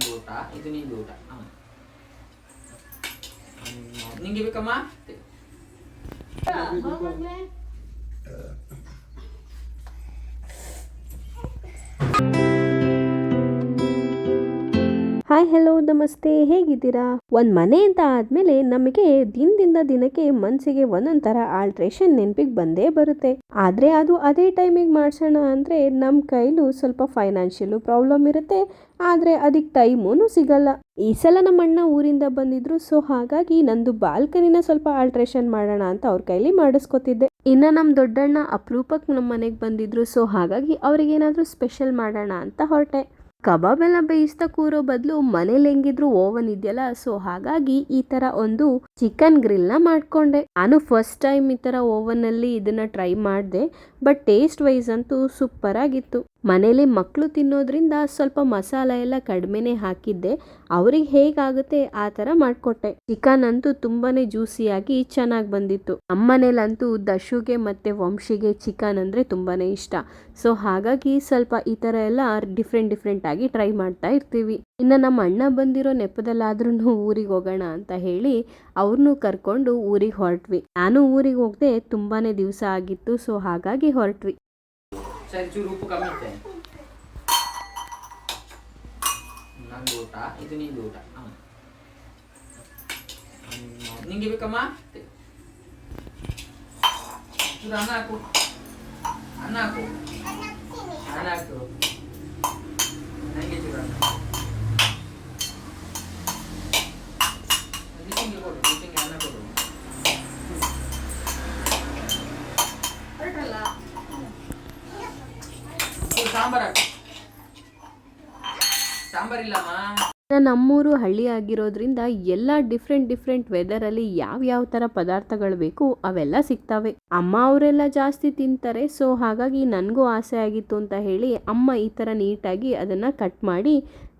anggota itu nih gue udah ini gue Thank you. Hi hello ನಮಸ್ತೆ, ಹೇಗಿದ್ದೀರಾ? ಒಂದ್ ಮನೆ ಅಂತ ಆದ್ಮೇಲೆ ನಮಗೆ ದಿನದಿಂದ ದಿನಕ್ಕೆ ಮನ್ಸಿಗೆ ಒಂದೊಂದ್ ತರ ಆಲ್ಟ್ರೇಷನ್ ನೆನಪಿಗೆ ಬಂದೇ ಬರುತ್ತೆ. ಆದ್ರೆ ಅದು ಅದೇ ಟೈಮಿಗೆ ಮಾಡ್ಸೋಣ ಅಂದ್ರೆ ನಮ್ ಕೈಲೂ ಸ್ವಲ್ಪ ಫೈನಾನ್ಷಿಯಲ್ ಪ್ರಾಬ್ಲಮ್ ಇರುತ್ತೆ. ಆದ್ರೆ ಅದಕ್ಕೆ ಟೈಮೂ ಸಿಗಲ್ಲ. ಈ ಸಲ ನಮ್ಮ ಅಣ್ಣ ಊರಿಂದ ಬಂದಿದ್ರು ಸೊ ಹಾಗಾಗಿ ನಂದು ಬಾಲ್ಕನಿನ ಸ್ವಲ್ಪ ಆಲ್ಟ್ರೇಷನ್ ಮಾಡೋಣ ಅಂತ ಅವ್ರ ಕೈಲಿ ಮಾಡಿಸ್ಕೊತಿದ್ದೆ. ಇನ್ನ ನಮ್ ದೊಡ್ಡಣ್ಣ ಅಪರೂಪಕ್ಕೆ ನಮ್ಮ ಮನೆಗೆ ಬಂದಿದ್ರು ಸೊ ಹಾಗಾಗಿ ಅವ್ರಿಗೆ ಏನಾದ್ರೂ ಸ್ಪೆಷಲ್ ಮಾಡೋಣ ಅಂತ ಹೊರಟೆ. ಕಬಾಬ್ ಎಲ್ಲ ಬೇಯಿಸ್ತಾ ಕೂರೋ ಬದಲು ಮನೇಲಿ ಹೆಂಗಿದ್ರು ಓವನ್ ಇದೆಯಲ್ಲ, ಸೊ ಹಾಗಾಗಿ ಈ ತರ ಒಂದು ಚಿಕನ್ ಗ್ರಿಲ್ನ ಮಾಡ್ಕೊಂಡೆ. ನಾನು ಫಸ್ಟ್ ಟೈಮ್ ಈ ತರ ಓವನ್ ಅಲ್ಲಿ ಇದನ್ನ ಟ್ರೈ ಮಾಡಿದೆ, ಬಟ್ ಟೇಸ್ಟ್ ವೈಸ್ ಅಂತೂ ಸೂಪರ್ ಆಗಿತ್ತು ಮನೇಲಿ ಮಕ್ಕಳು ತಿನ್ನೋದ್ರಿಂದ ಸ್ವಲ್ಪ ಮಸಾಲ ಎಲ್ಲ ಕಡಿಮೆನೇ ಹಾಕಿದ್ದೆ. ಅವ್ರಿಗೆ ಹೇಗಾಗುತ್ತೆ ಆ ಥರ ಮಾಡಿಕೊಟ್ಟೆ. ಚಿಕನ್ ಅಂತೂ ತುಂಬಾ ಜ್ಯೂಸಿಯಾಗಿ ಚೆನ್ನಾಗಿ ಬಂದಿತ್ತು. ನಮ್ಮನೇಲಂತೂ ದಶುಗೆ ಮತ್ತು ವಂಶಿಗೆ ಚಿಕನ್ ಅಂದರೆ ತುಂಬಾ ಇಷ್ಟ. ಸೊ ಹಾಗಾಗಿ ಸ್ವಲ್ಪ ಈ ಥರ ಎಲ್ಲ ಡಿಫ್ರೆಂಟ್ ಡಿಫ್ರೆಂಟಾಗಿ ಟ್ರೈ ಮಾಡ್ತಾ ಇರ್ತೀವಿ. ಇನ್ನು ನಮ್ಮ ಅಣ್ಣ ಬಂದಿರೋ ನೆಪದಲ್ಲಾದ್ರೂ ಊರಿಗೆ ಹೋಗೋಣ ಅಂತ ಹೇಳಿ ಅವ್ರನ್ನೂ ಕರ್ಕೊಂಡು ಊರಿಗೆ ಹೊರಟ್ವಿ. ನಾನು ಊರಿಗೆ ಹೋಗದೆ ತುಂಬಾ ದಿವಸ ಆಗಿತ್ತು. ಸೊ ಹಾಗಾಗಿ ಹೊರಟ್ವಿ. ಸರಿ ಚೂರು ಉಪ್ಪು ಕಮ್ಮಿ ಐತೆ ನಂದು ಊಟ ಇದು ನಿಂದು ಊಟ ನಿಂಗೆ ಬೇಕಮ್ಮ ಚೂರು ಅನ್ನ ಹಾಕು ಅನ್ನ ಹಾಕು ಅನ್ನ ಹಾಕು ನಂಗೆ ಚೂರು ಅನ್ನ ಬಿಸಿಂಗೆ ಕೊಡು ಬಿಸಿಂಗೆ ಅನ್ನ ಕೊಡು ಹೊರಟಲ್ಲ ಚೂರು ನಮ್ಮೂರು ಹಳ್ಳಿ ಆಗಿರೋದ್ರಿಂದ ಎಲ್ಲ ಡಿಫ್ರೆಂಟ್ ಡಿಫ್ರೆಂಟ್ ವೆದರಲ್ಲಿ ಯಾವ ಯಾವ ಥರ ಪದಾರ್ಥಗಳು ಬೇಕು ಅವೆಲ್ಲ ಸಿಗ್ತವೆ. ಅಮ್ಮ ಅವರೆಲ್ಲ ಜಾಸ್ತಿ ತಿಂತಾರೆ ಸೊ ಹಾಗಾಗಿ ನನಗೂ ಆಸೆ ಆಗಿತ್ತು ಅಂತ ಹೇಳಿ ಅಮ್ಮ ಈ ಥರ ನೀಟಾಗಿ ಅದನ್ನು ಕಟ್ ಮಾಡಿ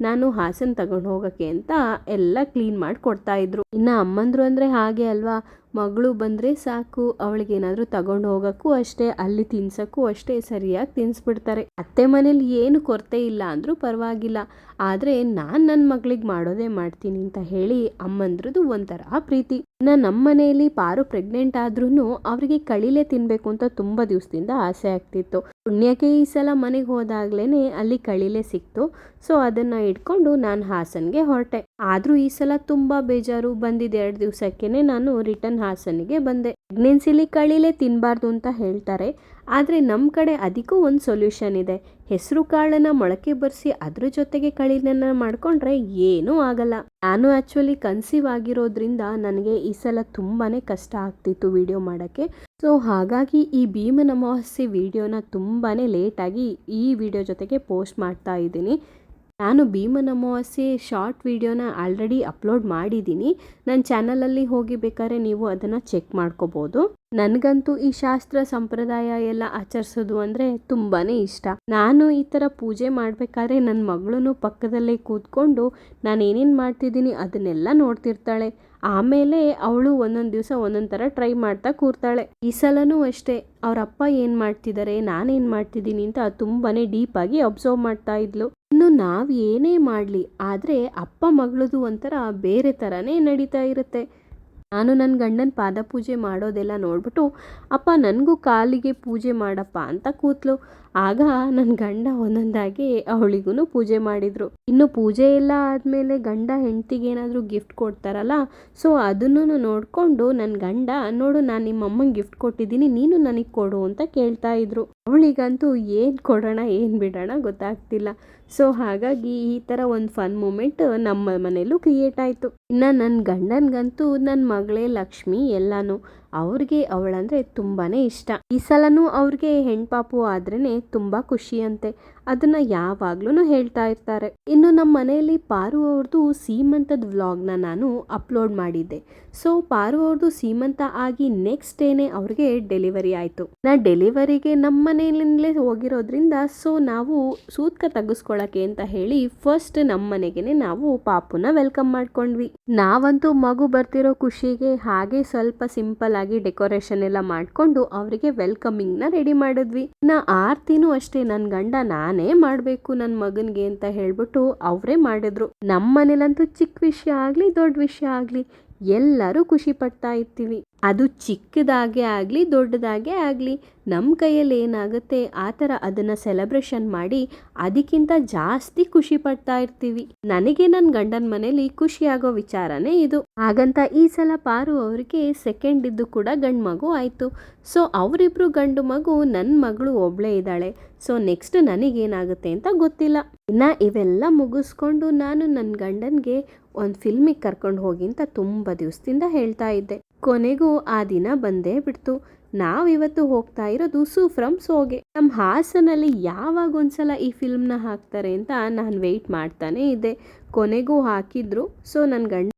ನಾನು ಹಾಸನ್ ತಗೊಂಡು ಹೋಗೋಕ್ಕೆ ಅಂತ ಎಲ್ಲ ಕ್ಲೀನ್ ಮಾಡಿ ಕೊಡ್ತಾ ಇದ್ರು. ಇನ್ನು ಅಮ್ಮಂದ್ರು ಅಂದರೆ ಹಾಗೆ ಅಲ್ವಾ? ಮಗಳು ಬಂದರೆ ಸಾಕು, ಅವಳಿಗೆ ಏನಾದರೂ ತಗೊಂಡು ಹೋಗೋಕ್ಕೂ ಅಷ್ಟೇ, ಅಲ್ಲಿ ತಿನ್ಸೋಕ್ಕೂ ಅಷ್ಟೇ ಸರಿಯಾಗಿ ತಿನ್ನಿಸ್ಬಿಡ್ತಾರೆ ಅತ್ತೆ ಮನೇಲಿ ಏನು ಕೊರತೆ ಇಲ್ಲ ಅಂದರೂ ಪರವಾಗಿಲ್ಲ. ಆದರೆ ನಾನು ನನ್ನ ಮಗಳಿಗೆ ಮಾಡೋದೇ ಮಾಡ್ತೀನಿ ಅಂತ ಹೇಳಿ ಅಮ್ಮಂದ್ರದ್ದು ಒಂಥರ ಪ್ರೀತಿ. ಇನ್ನು ನಮ್ಮ ಮನೆಯಲ್ಲಿ ಪಾರು ಪ್ರೆಗ್ನೆಂಟ್ ಆದ್ರೂ ಅವರಿಗೆ ಕಳಿಲೆ ತಿನ್ನಬೇಕು ಅಂತ ತುಂಬ ದಿವಸದಿಂದ ಆಸೆ ಆಗ್ತಿತ್ತು. ಪುಣ್ಯಕ್ಕೆ ಈ ಸಲ ಮನೆಗೆ ಹೋದಾಗ್ಲೇ ಅಲ್ಲಿ ಕಳಿಲೆ ಸಿಕ್ತು. ಸೊ ಅದನ್ನು ಇಟ್ಕೊಂಡು ನಾನು ಹಾಸನ್ಗೆ ಹೊರಟೆ. ಆದರೂ ಈ ಸಲ ತುಂಬ ಬೇಜಾರು ಬಂದಿದ್ದು ಎರಡು ದಿವಸಕ್ಕೇ ನಾನು ರಿಟರ್ನ್ ಹಾಸನಿಗೆ ಬಂದೆ. ಪ್ರೆಗ್ನೆನ್ಸಿಲಿ ಕಳಿಲೆ ತಿನ್ನಬಾರ್ದು ಅಂತ ಹೇಳ್ತಾರೆ. ಆದರೆ ನಮ್ಮ ಕಡೆ ಅದಕ್ಕೂ ಒಂದು ಸೊಲ್ಯೂಷನ್ ಇದೆ. ಹೆಸರು ಕಾಳನ್ನು ಮೊಳಕೆ ಬರೆಸಿ ಅದ್ರ ಜೊತೆಗೆ ಕಳಿನನ್ನು ಮಾಡ್ಕೊಂಡ್ರೆ ಏನೂ ಆಗಲ್ಲ. ನಾನು ಆ್ಯಕ್ಚುಲಿ ಕನ್ಸೀವ್ ಆಗಿರೋದ್ರಿಂದ ನನಗೆ ಈ ಸಲ ತುಂಬಾ ಕಷ್ಟ ಆಗ್ತಿತ್ತು ವಿಡಿಯೋ ಮಾಡೋಕ್ಕೆ. ಸೊ ಹಾಗಾಗಿ ಈ ಭೀಮನ ಅಮಾವಾಸ್ಯೆ ವಿಡಿಯೋನ ತುಂಬಾ ಲೇಟಾಗಿ ಈ ವಿಡಿಯೋ ಜೊತೆಗೆ ಪೋಸ್ಟ್ ಮಾಡ್ತಾ ಇದ್ದೀನಿ. ನಾನು ಭೀಮನ ಅಮಾವಾಸ್ಯೆ ಶಾರ್ಟ್ ವಿಡಿಯೋನ ಆಲ್ರೆಡಿ ಅಪ್ಲೋಡ್ ಮಾಡಿದ್ದೀನಿ. ನನ್ನ ಚಾನಲಲ್ಲಿ ಹೋಗಿ ಬೇಕಾದ್ರೆ ನೀವು ಅದನ್ನು ಚೆಕ್ ಮಾಡ್ಕೋಬೋದು. ನನಗಂತೂ ಈ ಶಾಸ್ತ್ರ ಸಂಪ್ರದಾಯ ಎಲ್ಲ ಆಚರಿಸೋದು ಅಂದರೆ ತುಂಬಾ ಇಷ್ಟ. ನಾನು ಈ ಥರ ಪೂಜೆ ಮಾಡಬೇಕಾದ್ರೆ ನನ್ನ ಮಗಳೂ ಪಕ್ಕದಲ್ಲೇ ಕೂತ್ಕೊಂಡು ನಾನು ಏನೇನು ಮಾಡ್ತಿದ್ದೀನಿ ಅದನ್ನೆಲ್ಲ ನೋಡ್ತಿರ್ತಾಳೆ. ಆಮೇಲೆ ಅವಳು ಒಂದೊಂದು ದಿವಸ ಒಂದೊಂದು ಥರ ಟ್ರೈ ಮಾಡ್ತಾ ಕೂರ್ತಾಳೆ. ಈ ಸಲನೂ ಅಷ್ಟೇ ಅವ್ರ ಅಪ್ಪ ಏನು ಮಾಡ್ತಿದ್ದಾರೆ ನಾನೇನು ಮಾಡ್ತಿದ್ದೀನಿ ಅಂತ ತುಂಬಾ ಡೀಪಾಗಿ ಅಬ್ಸರ್ವ್ ಮಾಡ್ತಾ ಇದ್ಲು. ಇನ್ನು ನಾವು ಏನೇ ಮಾಡಲಿ, ಆದರೆ ಅಪ್ಪ ಮಗಳದು ಒಂಥರ ಬೇರೆ ಥರನೇ ನಡೀತಾ ಇರುತ್ತೆ. ನಾನು ನನ್ನ ಗಂಡನ ಪಾದ ಪೂಜೆ ಮಾಡೋದೆಲ್ಲ ನೋಡ್ಬಿಟ್ಟು, ಅಪ್ಪ, ನನಗೂ ಕಾಲಿಗೆ ಪೂಜೆ ಮಾಡಪ್ಪ ಅಂತ ಕೂತ್ಲು. ಆಗ ನನ್ನ ಗಂಡ ಒಂದೊಂದಾಗಿ ಅವಳಿಗೂ ಪೂಜೆ ಮಾಡಿದರು. ಇನ್ನು ಪೂಜೆ ಎಲ್ಲ ಆದಮೇಲೆ ಗಂಡ ಹೆಂಡ್ತಿಗೆ ಏನಾದರೂ ಗಿಫ್ಟ್ ಕೊಡ್ತಾರಲ್ಲ, ಸೊ ಅದನ್ನು ನೋಡಿಕೊಂಡು ನನ್ನ ಗಂಡ, ನೋಡು, ನಾನು ನಿಮ್ಮ ಅಮ್ಮಂಗೆ ಗಿಫ್ಟ್ ಕೊಟ್ಟಿದ್ದೀನಿ, ನೀನು ನನಗೆ ಕೊಡು ಅಂತ ಕೇಳ್ತಾ ಇದ್ರು. ಅವಳಿಗಂತೂ ಏನು ಕೊಡೋಣ, ಏನು ಬಿಡೋಣ ಗೊತ್ತಾಗ್ತಿಲ್ಲ. ಸೊ ಹಾಗಾಗಿ ಈ ಥರ ಒಂದು ಫನ್ ಮೂಮೆಂಟ್ ನಮ್ಮ ಮನೇಲೂ ಕ್ರಿಯೇಟ್ ಆಯಿತು. ಇನ್ನು ನನ್ನ ಗಂಡನಿಗಂತೂ ನನ್ನ ಮಗಳೇ ಲಕ್ಷ್ಮಿ ಎಲ್ಲಾನು. ಅವ್ರಿಗೆ ಅವಳಂದರೆ ತುಂಬಾ ಇಷ್ಟ. ಈ ಸಲನೂ ಅವ್ರಿಗೆ ಹೆಣ್ಪಾಪು ಆದ್ರೇ ತುಂಬ ಖುಷಿ ಅಂತೆ ಅದನ್ನ ಯಾವಾಗ್ಲೂ ಹೇಳ್ತಾ ಇರ್ತಾರೆ. ಇನ್ನು ನಮ್ಮ ಮನೆಯಲ್ಲಿ ಪಾರು ಅವ್ರದ್ದು ಸೀಮಂತದ ವ್ಲಾಗ್ನ ನಾನು ಅಪ್ಲೋಡ್ ಮಾಡಿದ್ದೆ. ಸೊ, ಪಾರು ಅವ್ರದ್ದು ಸೀಮಂತ ಆಗಿ ನೆಕ್ಸ್ಟ್ ಡೇನೆ ಅವ್ರಿಗೆ ಡೆಲಿವರಿ ಆಯಿತು. ನಾ ಡೆಲಿವರಿಗೆ ನಮ್ಮ ಮನೆಯಿಂದಲೇ ಹೋಗಿರೋದ್ರಿಂದ, ಸೊ, ನಾವು ಸೂತ್ಕ ತೆಗೆಸ್ಕೊಳ್ಳೋಕೆ ಅಂತ ಹೇಳಿ ಫಸ್ಟ್ ನಮ್ಮ ಮನೆಗೇನೆ ನಾವು ಪಾಪುನ ವೆಲ್ಕಮ್ ಮಾಡ್ಕೊಂಡ್ವಿ. ನಾವಂತೂ ಮಗು ಬರ್ತಿರೋ ಖುಷಿಗೆ ಹಾಗೆ ಸ್ವಲ್ಪ ಸಿಂಪಲ್ ಆಗಿ ಡೆಕೋರೇಷನ್ ಎಲ್ಲ ಮಾಡ್ಕೊಂಡು ಅವರಿಗೆ ವೆಲ್ಕಮಿಂಗ್ನ ರೆಡಿ ಮಾಡಿದ್ವಿ. ನಾ ಆರ್ತಿನೂ ಅಷ್ಟೇ ನನ್ನ ಗಂಡ ನಾನೇ ಮಾಡಬೇಕು ನನ್ನ ಮಗನ್ಗೆ ಅಂತ ಹೇಳ್ಬಿಟ್ಟು ಅವರೇ ಮಾಡಿದ್ರು. ನಮ್ಮ ಮನೇಲಂತೂ ಚಿಕ್ಕ ವಿಷಯ ಆಗ್ಲಿ, ದೊಡ್ಡ ವಿಷಯ ಆಗ್ಲಿ ಎಲ್ಲರೂ ಖುಷಿ ಪಡ್ತಾ ಇರ್ತೀವಿ. ಅದು ಚಿಕ್ಕದಾಗೆ ಆಗಲಿ, ದೊಡ್ಡದಾಗೆ ಆಗಲಿ ನಮ್ಮ ಕೈಯಲ್ಲಿ ಏನಾಗುತ್ತೆ, ಆ ಥರ ಅದನ್ನು ಸೆಲೆಬ್ರೇಷನ್ ಮಾಡಿ ಅದಕ್ಕಿಂತ ಜಾಸ್ತಿ ಖುಷಿ ಪಡ್ತಾ ಇರ್ತೀವಿ. ನನಗೆ ನನ್ನ ಗಂಡನ ಮನೇಲಿ ಖುಷಿಯಾಗೋ ವಿಚಾರನೇ ಇದು. ಹಾಗಂತ ಈ ಸಲ ಪಾರು ಅವರಿಗೆ ಸೆಕೆಂಡ್ ಇದ್ದು ಕೂಡ ಗಂಡು ಮಗು ಆಯಿತು. ಸೊ ಅವರಿಬ್ರು ಗಂಡು ಮಗು ನನ್ನ ಮಗಳು ಒಬ್ಳೇ ಇದ್ದಾಳೆ. ಸೊ ನೆಕ್ಸ್ಟ್ ನನಗೇನಾಗುತ್ತೆ ಅಂತ ಗೊತ್ತಿಲ್ಲ. ಇನ್ನು ಇವೆಲ್ಲ ಮುಗಿಸ್ಕೊಂಡು ನಾನು ನನ್ನ ಗಂಡನಿಗೆ ಒಂದು ಫಿಲ್ಮಿಗೆ ಕರ್ಕೊಂಡು ಹೋಗಿ ಅಂತ ತುಂಬ ದಿವಸದಿಂದ ಹೇಳ್ತಾ ಇದ್ದೆ. ಕೊನೆಗೂ ಆ ದಿನ ಬಂದೇ ಬಿಡ್ತು. ನಾವಿವತ್ತು ಹೋಗ್ತಾ ಇರೋದು ಸೂಫ್ರಮ್ ಸೋಗೆ ನಮ್ಮ ಹಾಸನಲ್ಲಿ ಯಾವಾಗ ಒಂದ್ಸಲ ಈ ಫಿಲ್ಮ್ನ ಹಾಕ್ತಾರೆ ಅಂತ ನಾನು ವೆಯ್ಟ್ ಮಾಡ್ತಾನೇ ಇದ್ದೆ. ಕೊನೆಗೂ ಹಾಕಿದ್ರು. ಸೊ ನನ್ನ ಗಂಡ